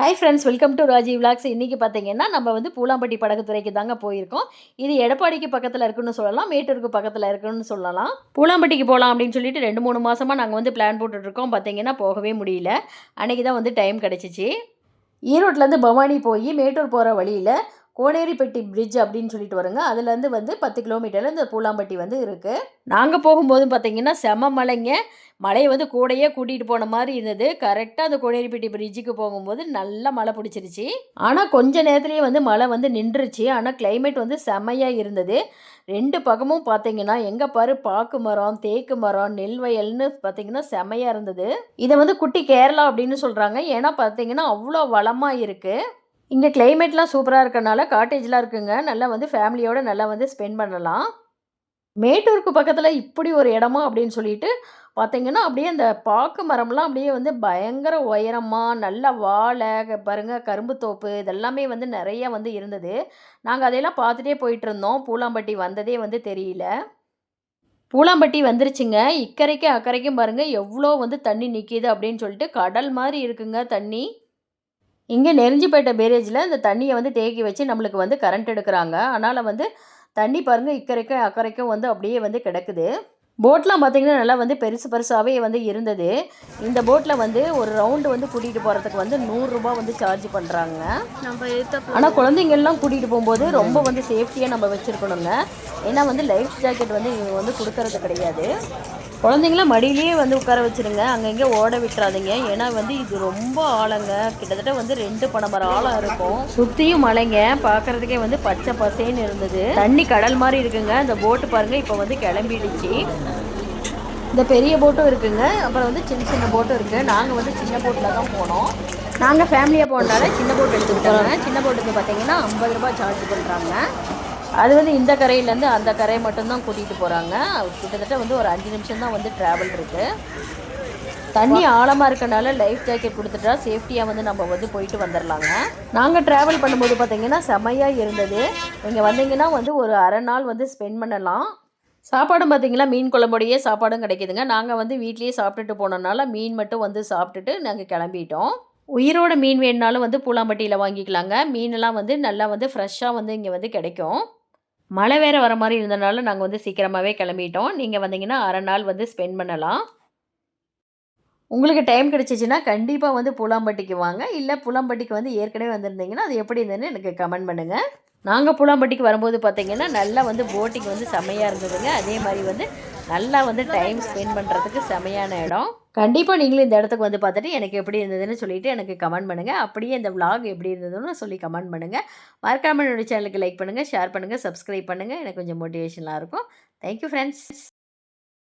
Hi friends welcome to Raji vlogs இன்றைக்கி பார்த்தீங்கன்னா நம்ம வந்து பூலாம்பட்டி படகுத்துறைக்கு தாங்க போயிருக்கோம். இது எடப்பாடிக்கு பக்கத்தில் இருக்குன்னு சொல்லலாம் மேட்டூருக்கு பக்கத்தில் இருக்குன்னு சொல்லலாம். பூலாம்பட்டிக்கு போகலாம் அப்படின்னு சொல்லிட்டு ரெண்டு மூணு மாதமாக நாங்கள் வந்து பிளான் போட்டுட்ருக்கோம். பார்த்தீங்கன்னா போகவே முடியல. அன்றைக்கி தான் வந்து டைம் கிடச்சிச்சு. ஈரோட்லேருந்து பவானி போய் மேட்டூர் போகிற வழியில் கோனேரிப்பட்டி பிரிட்ஜ் அப்படின்னு சொல்லிட்டு வருங்க. அதுலேருந்து வந்து பத்து கிலோமீட்டரில் இந்த பூலாம்பட்டி வந்து இருக்குது நாங்கள் போகும்போதும் பார்த்தீங்கன்னா செம மலைங்க மழையை வந்து கூடையே கூட்டிகிட்டு போன மாதிரி இருந்தது. கரெக்டாக அந்த கோனேரிப்பட்டி பிரிட்ஜுக்கு போகும்போது நல்லா மழை பிடிச்சிருச்சு. ஆனால் கொஞ்ச நேரத்துலேயே வந்து மழை வந்து நின்றுச்சு. ஆனால் கிளைமேட் வந்து செமையாக இருந்தது. ரெண்டு பக்கமும் பார்த்தீங்கன்னா எங்கே பாரு பாக்கு மரம் தேக்கு மரம் நெல் வயல்னு பார்த்தீங்கன்னா செமையாக இருந்தது. இதை வந்து குட்டி கேரளா அப்படின்னு சொல்கிறாங்க ஏன்னா பார்த்தீங்கன்னா அவ்வளோ வளமாக இருக்குது இங்கே கிளைமேட்லாம் சூப்பராக இருக்கனால காட்டேஜ்லாம் இருக்குங்க. நல்லா வந்து ஃபேமிலியோடு நல்லா வந்து ஸ்பெண்ட் பண்ணலாம். மேட்டூருக்கு பக்கத்தில் இப்படி ஒரு இடமா அப்படின்னு சொல்லிட்டு பார்த்தீங்கன்னா அப்படியே அந்த பாக்கு மரம்லாம் அப்படியே வந்து பயங்கர உயரமாக நல்ல வாழை பாருங்கள் பாருங்க கரும்பு தோப்பு இதெல்லாமே வந்து நிறைய வந்து இருந்தது. நாங்கள் அதையெல்லாம் பார்த்துட்டே போயிட்டு இருந்தோம். பூலாம்பட்டி வந்ததே வந்து தெரியல. பூலாம்பட்டி வந்துருச்சுங்க. இக்கரைக்கும் அக்கறைக்கும் பாருங்கள் எவ்வளோ வந்து தண்ணி நிற்கிது அப்படின்னு சொல்லிட்டு கடல் மாதிரி இருக்குங்க தண்ணி. இங்கே நெருஞ்சிப்பேட்டை பேரேஜில் இந்த தண்ணியை வந்து தேக்கி வச்சு நம்மளுக்கு வந்து கரண்ட் எடுக்கிறாங்க. அதனால் வந்து தண்ணி பாருங்கள் இக்கரைக்கும் அக்கறைக்கும் வந்து அப்படியே வந்து கிடக்குது. போட்லாம் பார்த்தீங்கன்னா நல்லா வந்து பெருசு பெருசாகவே வந்து இருந்தது. இந்த போட்டில் வந்து ஒரு ரவுண்டு வந்து கூட்டிகிட்டு போகிறதுக்கு வந்து நூறுரூபா வந்து சார்ஜ் பண்ணுறாங்க ஆனால் குழந்தைங்கள்லாம் கூட்டிகிட்டு போகும்போது ரொம்ப வந்து சேஃப்டியாக நம்ம வச்சுருக்கணுங்க. ஏன்னா வந்து லைஃப் ஜாக்கெட் வந்து இவங்க வந்து கொடுக்கறது கிடையாது. குழந்தைங்கள மடியிலேயே வந்து உட்கார வச்சிருங்க. அங்கங்கே ஓட விட்டுறாதீங்க. ஏன்னா வந்து இது ரொம்ப ஆழங்க. கிட்டத்தட்ட வந்து ரெண்டு பணமரம் ஆழம் இருக்கும். சுற்றியும் மலைங்க. பார்க்கறதுக்கே வந்து பச்சை பசேன்னு இருந்தது. தண்ணி கடல் மாதிரி இருக்குங்க. இந்த போட்டு பாருங்க இப்போ வந்து கிளம்பிடுச்சு. இந்த பெரிய போட்டும் இருக்குங்க. அப்புறம் வந்து சின்ன சின்ன போட்டும் இருக்குது நாங்கள் வந்து சின்ன போட்டில் தான் போனோம். நாங்கள் ஃபேமிலியாக போனதால சின்ன போட் எடுத்துக்கிட்டோங்க சின்ன போட்டுக்கு பார்த்தீங்கன்னா ஐம்பது ரூபாய் சார்ஜ் பண்ணுறாங்க அது வந்து இந்த கரையிலேருந்து அந்த கரையை மட்டும்தான் கூட்டிகிட்டு போகிறாங்க கிட்டத்தட்ட வந்து ஒரு அஞ்சு நிமிஷம் தான் வந்து ட்ராவல் இருக்குது தண்ணி ஆழமாக இருக்கனால லைஃப் ஜாக்கெட் கொடுத்துட்டா சேஃப்டியாக வந்து நம்ம வந்து போயிட்டு வந்துடலாங்க நாங்கள் ட்ராவல் பண்ணும்போது பார்த்தீங்கன்னா செமையாக இருந்தது. நீங்கள் வந்தீங்கன்னா வந்து ஒரு அரை நாள் வந்து ஸ்பெண்ட் பண்ணலாம். சாப்பாடும் பார்த்திங்கன்னா மீன் குழம்போடையே சாப்பாடும் கிடைக்குதுங்க. நாங்கள் வந்து வீட்லேயே சாப்பிட்டுட்டு போனோம்னால மீன் மட்டும் வந்து சாப்பிட்டுட்டு நாங்கள் கிளம்பிட்டோம். உயிரோட மீன் வேணுனாலும் வந்து பூலாம்பட்டியில் வாங்கிக்கலாங்க. மீனெல்லாம் வந்து நல்லா வந்து ஃப்ரெஷ்ஷாக வந்து இங்கே வந்து கிடைக்கும். மழை வேறு வர மாதிரி இருந்தனால நாங்கள் வந்து சீக்கிரமாகவே கிளம்பிட்டோம். நீங்கள் வந்தீங்கன்னா அரை நாள் வந்து ஸ்பெண்ட் பண்ணலாம். உங்களுக்கு டைம் கிடச்சிச்சின்னா கண்டிப்பாக வந்து புலாம்பட்டிக்கு வாங்க. இல்லை புலாம்பட்டிக்கு வந்து ஏற்கனவே வந்திருந்தீங்கன்னா அது எப்படி இருந்ததுன்னு எனக்கு கமெண்ட் பண்ணுங்கள் நாங்கள் புலாம்பட்டிக்கு வரும்போது பார்த்தீங்கன்னா நல்லா வந்து போட்டிங் வந்து செமையாக இருந்ததுங்க. அதே மாதிரி வந்து நல்லா வந்து டைம் ஸ்பெண்ட் பண்ணுறதுக்கு செமையான இடம். கண்டிப்பாக நீங்களும் இந்த இடத்துக்கு வந்து பார்த்துட்டு எனக்கு எப்படி இருந்ததுன்னு சொல்லிவிட்டு எனக்கு கமெண்ட் பண்ணுங்கள் அப்படியே இந்த விலாக் எப்படி இருந்ததுன்னு சொல்லி கமெண்ட் பண்ணுங்கள் மறக்காமல் என்னுடைய சேனலுக்கு லைக் பண்ணுங்கள் ஷேர் பண்ணுங்கள் சப்ஸ்கிரைப் பண்ணுங்கள் எனக்கு கொஞ்சம் மோட்டிவேஷனாக இருக்கும். Thank you friends